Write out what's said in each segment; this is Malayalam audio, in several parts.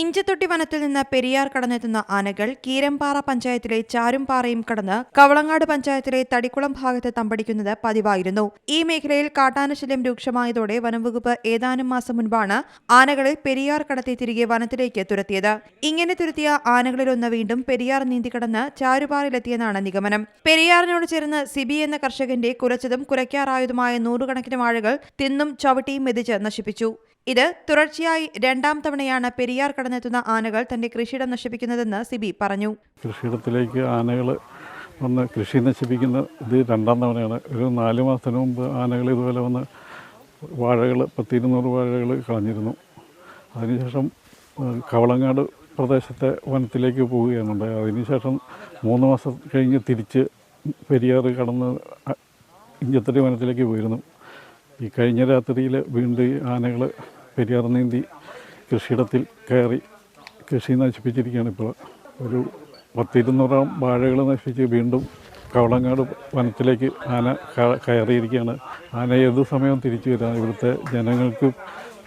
ഇഞ്ചത്തൊട്ടി വനത്തിൽ നിന്ന് പെരിയാർ കടന്നെത്തുന്ന ആനകൾ കീരമ്പാറ പഞ്ചായത്തിലെ ചാരുംപാറയും കടന്ന് കവളങ്ങാട് പഞ്ചായത്തിലെ തടിക്കുളം ഭാഗത്ത് തമ്പടിക്കുന്നത് പതിവായിരുന്നു. ഈ മേഖലയിൽ കാട്ടാനശല്യം രൂക്ഷമായതോടെ വനംവകുപ്പ് ഏതാനും മാസം മുൻപാണ് ആനകളെ പെരിയാർ കടത്തി തിരികെ വനത്തിലേക്ക് തുരത്തിയത്. ഇങ്ങനെ തുരത്തിയ ആനകളിലൊന്ന് വീണ്ടും പെരിയാർ നീന്തി കടന്ന് ചാരുപാറയിലെത്തിയെന്നാണ് നിഗമനം. പെരിയാറിനോട് ചേർന്ന് സിബി എന്ന കർഷകന്റെ കുലച്ചതും കുലയ്ക്കാറായതുമായ നൂറുകണക്കിന് വാഴകൾ തിന്നും ചവിട്ടിയും മെതിച്ച് നശിപ്പിച്ചു. ഇത് തുടർച്ചയായി രണ്ടാം തവണയാണ് പെരിയാർ കടന്നെത്തുന്ന ആനകൾ തന്റെ കൃഷിയിടം നശിപ്പിക്കുന്നതെന്ന് സിബി പറഞ്ഞു. കൃഷിയിടത്തിലേക്ക് ആനകൾ വന്ന് കൃഷി നശിപ്പിക്കുന്ന ഇത് രണ്ടാം തവണയാണ്. ഒരു നാല് മാസത്തിന് മുമ്പ് ആനകൾ ഇതുപോലെ വന്ന് വാഴകൾ പത്തിരുന്നൂറ് വാഴകൾ കളഞ്ഞിരുന്നു. അതിനുശേഷം കവളങ്ങാട് പ്രദേശത്തെ വനത്തിലേക്ക് പോവുകയാണുണ്ട് അതിനുശേഷം മൂന്ന് മാസം കഴിഞ്ഞ് തിരിച്ച് പെരിയാർ കടന്ന് ഇഞ്ചത്തടി വനത്തിലേക്ക് പോയിരുന്നു. ഈ കഴിഞ്ഞ രാത്രിയിൽ വീണ്ടും ആനകൾ പെരിയാർ നീന്തി കൃഷിയിടത്തിൽ കയറി കൃഷി നശിപ്പിച്ചിരിക്കുകയാണ് ഇപ്പോൾ. ഒരു പത്തിരുന്നൂറാം വാഴകൾ നശിപ്പിച്ച് വീണ്ടും കവളങ്ങാട് വനത്തിലേക്ക് ആന കയറിയിരിക്കുകയാണ്. ആന ഏത് സമയവും തിരിച്ചു വരാൻ ഇവിടുത്തെ ജനങ്ങൾക്ക്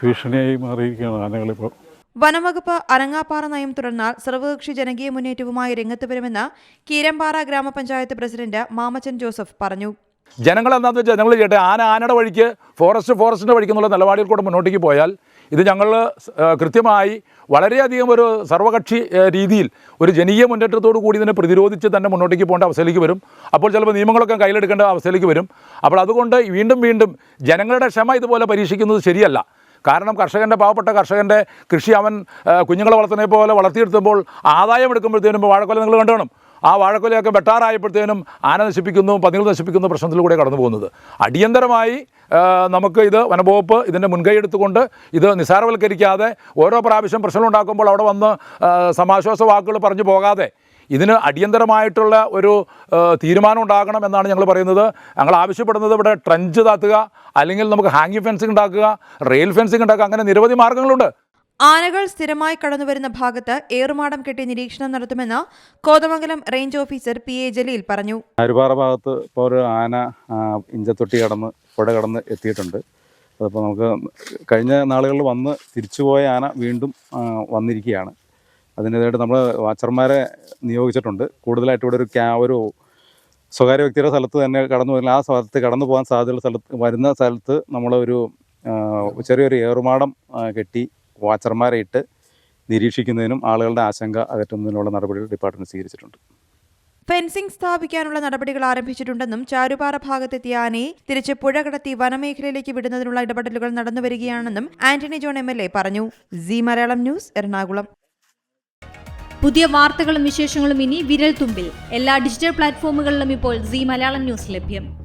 ഭീഷണിയായി മാറിയിരിക്കുകയാണ് ആനകളിപ്പോൾ. വനംവകുപ്പ് അരങ്ങാപ്പാറ നയം തുടർന്നാൽ സർവകക്ഷി ജനകീയ മുന്നേറ്റവുമായി രംഗത്ത് വരുമെന്ന് കീരമ്പാറ ഗ്രാമപഞ്ചായത്ത് പ്രസിഡന്റ് മാമച്ചൻ ജോസഫ് പറഞ്ഞു. ജനങ്ങൾ എന്താണെന്ന് വെച്ചാൽ ഞങ്ങൾ ചെയ്യട്ടെ. ആന ആനയുടെ വഴിക്ക് ഫോറസ്റ്റ് ഫോറസ്റ്റിന്റെ വഴിക്ക് എന്നുള്ള നിലപാടിൽ കൂടെ മുന്നോട്ടേക്ക് പോയാൽ ഇത് ഞങ്ങൾ കൃത്യമായി വളരെയധികം ഒരു സർവകക്ഷി രീതിയിൽ ഒരു ജനീയ മുന്നേറ്റത്തോടു കൂടി തന്നെ പ്രതിരോധിച്ച് തന്നെ മുന്നോട്ടേക്ക് പോകേണ്ട അവസ്ഥയിലേക്ക് വരും. അപ്പോൾ ചിലപ്പോൾ നിയമങ്ങളൊക്കെ കയ്യിലെടുക്കേണ്ട അവസ്ഥയിലേക്ക് വരും. അപ്പോൾ അതുകൊണ്ട് വീണ്ടും വീണ്ടും ജനങ്ങളുടെ ക്ഷമ ഇതുപോലെ പരീക്ഷിക്കുന്നത് ശരിയല്ല. കാരണം കർഷകന്റെ പാവപ്പെട്ട കർഷകന്റെ കൃഷി അവൻ കുഞ്ഞുങ്ങളെ വളർത്തുന്നത് പോലെ വളർത്തിയെടുത്തുമ്പോൾ ആദായം എടുക്കുമ്പോഴത്തേനും വാഴക്കൊല നിങ്ങൾ കണ്ടു ആ വാഴക്കൊലയൊക്കെ വെട്ടാറായപ്പോഴത്തേനും ആന നശിപ്പിക്കുന്നു പന്നികൾ നശിപ്പിക്കുന്ന പ്രശ്നത്തിലൂടെ കടന്നു പോകുന്നത് അടിയന്തരമായി നമുക്ക് ഇത് വനംവകുപ്പ് ഇതിന്റെ മുൻകൈ എടുത്തുകൊണ്ട് ഇത് നിസ്സാരവൽക്കരിക്കാതെ ഓരോ പ്രാവശ്യം പ്രശ്നം ഉണ്ടാക്കുമ്പോൾ അവിടെ വന്ന് സമാശ്വാസ വാക്കുകൾ പറഞ്ഞു പോകാതെ ഇതിന് അടിയന്തരമായിട്ടുള്ള ഒരു തീരുമാനം ഉണ്ടാകണം എന്നാണ് ഞങ്ങൾ പറയുന്നത്. ഞങ്ങൾ ആവശ്യപ്പെടുന്നത് ഇവിടെ ട്രഞ്ച് താത്തുക അല്ലെങ്കിൽ നമുക്ക് ഹാങ്ങിങ് ഫെൻസിങ് ഉണ്ടാക്കുക റെയിൽ ഫെൻസിങ് ഉണ്ടാക്കുക അങ്ങനെ നിരവധി മാർഗങ്ങളുണ്ട് ആനകൾ സ്ഥിരമായി കടന്നുവരുന്ന ഭാഗത്ത് ഏറുമാടം കെട്ടി നിരീക്ഷണം നടത്തുമെന്ന് Kothamangalam range officer P A Jaleel പറഞ്ഞു. അരുപാറ ഭാഗത്ത് ഇപ്പോൾ ഒരു ആന ഇഞ്ചത്തൊട്ടി കടന്ന് പുഴ കടന്ന് എത്തിയിട്ടുണ്ട്. അതിപ്പോൾ നമുക്ക് കഴിഞ്ഞ നാളുകളിൽ വന്ന് തിരിച്ചുപോയ ആന വീണ്ടും വന്നിരിക്കുകയാണ്. അതിനെതിരായിട്ട് നമ്മൾ വാച്ചർമാരെ നിയോഗിച്ചിട്ടുണ്ട്. കൂടുതലായിട്ട് ഇവിടെ ഒരു ക്യാ ഒരു സ്വകാര്യ വ്യക്തിയുടെ സ്ഥലത്ത് തന്നെ കടന്നു വരുന്ന ആ സ്ഥലത്ത് കടന്നു പോകാൻ സാധ്യതയുള്ള സ്ഥലത്ത് വരുന്ന സ്ഥലത്ത് നമ്മളൊരു ചെറിയൊരു ഏറുമാടം കെട്ടി വാച്ചർമാരെ ഇട്ട് നിരീക്ഷിക്കുന്നതിനും ആളുകളുടെ ആശങ്ക അകറ്റുന്നതിനുള്ള നടപടികൾ ഡിപ്പാർട്ട്മെന്റ് സ്വീകരിച്ചിട്ടുണ്ട്. ഫെൻസിംഗ് സ്ഥാപിക്കാനുള്ള നടപടികൾ ആരംഭിച്ചിട്ടുണ്ടെന്നും ചാരുപാറ ഭാഗത്തെത്തിയ ആനയെ തിരിച്ച് പുഴ കടത്തി വനമേഖലയിലേക്ക് വിടുന്നതിനുള്ള ഇടപെടലുകൾ നടന്നുവരികയാണെന്നും Antony John M L A പറഞ്ഞു. C Malayalam news Ernakulam. പുതിയ വാർത്തകളും വിശേഷങ്ങളും ഇനി വിരൽ തുമ്പിൽ എല്ലാ ഡിജിറ്റൽ പ്ലാറ്റ്ഫോമുകളിലും ഇപ്പോൾ സി മലയാളം ന്യൂസ് ലഭ്യം.